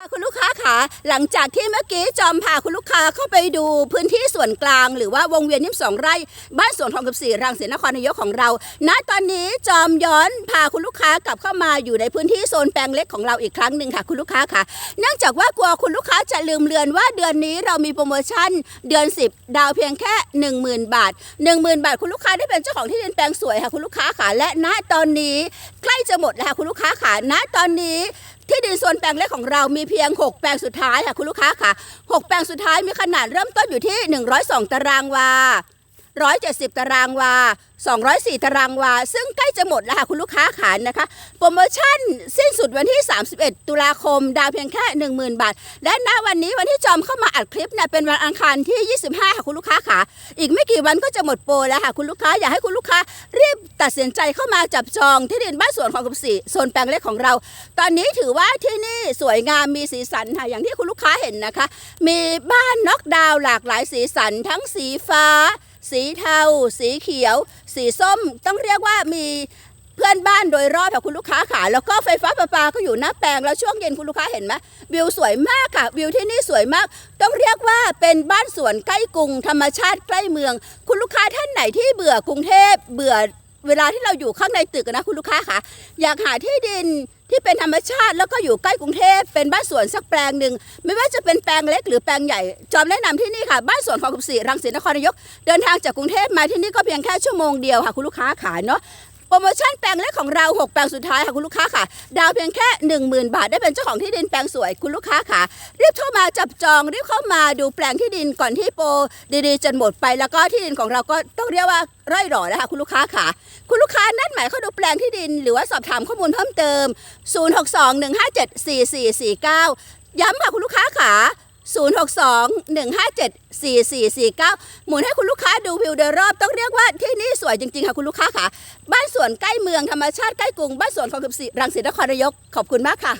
คุณลูกค้าคะหลังจากที่เมื่อกี้จอมพาคุณลูกค้าเข้าไปดูพื้นที่ส่วนกลาง หรือว่าวงเวียนนิ่มสองไร่ บ้านสวนทองกับสี่รังสีนครนายกของเรา ณตอนนี้จอมย้อนพาคุณลูกค้ากลับเข้ามาอยู่ในพื้นที่โซนแปลงเล็กของเราอีกครั้งหนึ่งค่ะ คุณลูกค้าค่ะเนื่องจากว่ากลัวคุณลูกค้าจะลืมเลือนว่าเดือนนี้เรามีโปรโมชั่น เดือน 10 ดาวเพียงแค่ 10,000 บาท 10,000 บาท คุณลูกค้าได้เป็นเจ้าของที่ดินแปลงสวยค่ะคุณลูกค้าค่ะและณตอนนี้ใกล้จะหมดแล้วค่ะคุณลูกค้าค่ะณตอนนี้ ที่ดินส่วนแปลงเล็กของเรามีเพียง 6 แปลงสุดท้ายค่ะคุณลูกค้าค่ะ 6 แปลงสุดท้ายมีขนาดเริ่มต้นอยู่ที่ 102 ตารางวา 170 ตารางวา 204 ตารางวา ซึ่งใกล้จะหมดแล้วค่ะคุณลูกค้าขานะคะ โปรโมชั่นสิ้นสุดวันที่ 31 ตุลาคม ดาวเพียงแค่ 10,000 บาท และณวันนี้วันที่จอมเข้ามาอัดคลิปเนี่ยเป็นวันอังคารที่ 25 ค่ะคุณลูกค้าขาอีกไม่กี่วันก็จะหมดโปรแล้วค่ะคุณลูกค้าอยากให้คุณลูกค้ารีบตัดสินใจเข้ามาจับจองที่ดินบ้านสวนของกับสีโซนแปลงเล็กของเรา ตอนนี้ถือว่าที่นี่สวยงามมีสีสันค่ะอย่างที่คุณลูกค้าเห็นนะคะ มีบ้านน็อกดาวหลากหลายสีสันทั้งสีฟ้า สีเทา สีเขียว สีส้ม ต้องเรียกว่ามีเพื่อนบ้านโดยรอบค่ะคุณลูกค้าค่ะแล้วก็ไฟฟ้าประปาก็อยู่หน้าแปลงแล้วช่วงเย็นคุณลูกค้าเห็นไหมวิวสวยมากค่ะวิวที่นี่สวยมาก ต้องเรียกว่าเป็นบ้านสวนใกล้กรุงธรรมชาติใกล้เมือง คุณลูกค้าท่านไหนที่เบื่อกรุงเทพเบื่อ เวลาที่เราอยู่ข้างในตึกนะคุณลูกค้าค่ะอยากหาที่ดินที่เป็นธรรมชาติแล้วก็อยู่ใกล้กรุงเทพเป็นบ้านสวนสักแปลงหนึ่งไม่ว่าจะเป็นแปลงเล็กหรือแปลงใหญ่จอมแนะนำที่นี่ค่ะบ้านสวนของกุศรีรังสีนครนายก เดินทางจากกรุงเทพมาที่นี่ก็เพียงแค่ชั่วโมงเดียวค่ะคุณลูกค้าขาเนาะ โปรโมชั่นแปลงเล็กของเรา 6 แปลงสุดท้ายค่ะคุณลูกค้าค่ะ ดาวเพียงแค่ 10,000 บาทได้เป็นเจ้าของที่ดินแปลงสวยคุณลูกค้าค่ะ รีบเข้ามาจับจอง รีบเข้ามาดูแปลงที่ดินก่อนที่โปรดีๆจะหมดไปแล้วก็ที่ดินของเราก็ต้องเรียกว่าร่อยหรอแล้วค่ะคุณลูกค้าค่ะ คุณลูกค้านัดหมายเข้าดูแปลงที่ดิน หรือว่าสอบถามข้อมูลเพิ่มเติม 0621574449 ย้ำค่ะคุณลูกค้าค่ะ 062-157-4449 หมุนให้คุณลูกค้าดูวิวโดยรอบต้องเรียกว่าที่นี่สวยจริงๆค่ะคุณลูกค้าค่ะ บ้านสวนใกล้เมืองธรรมชาติใกล้กรุง บ้านสวนของกับรังสิตนครนายก ขอบคุณมากค่ะ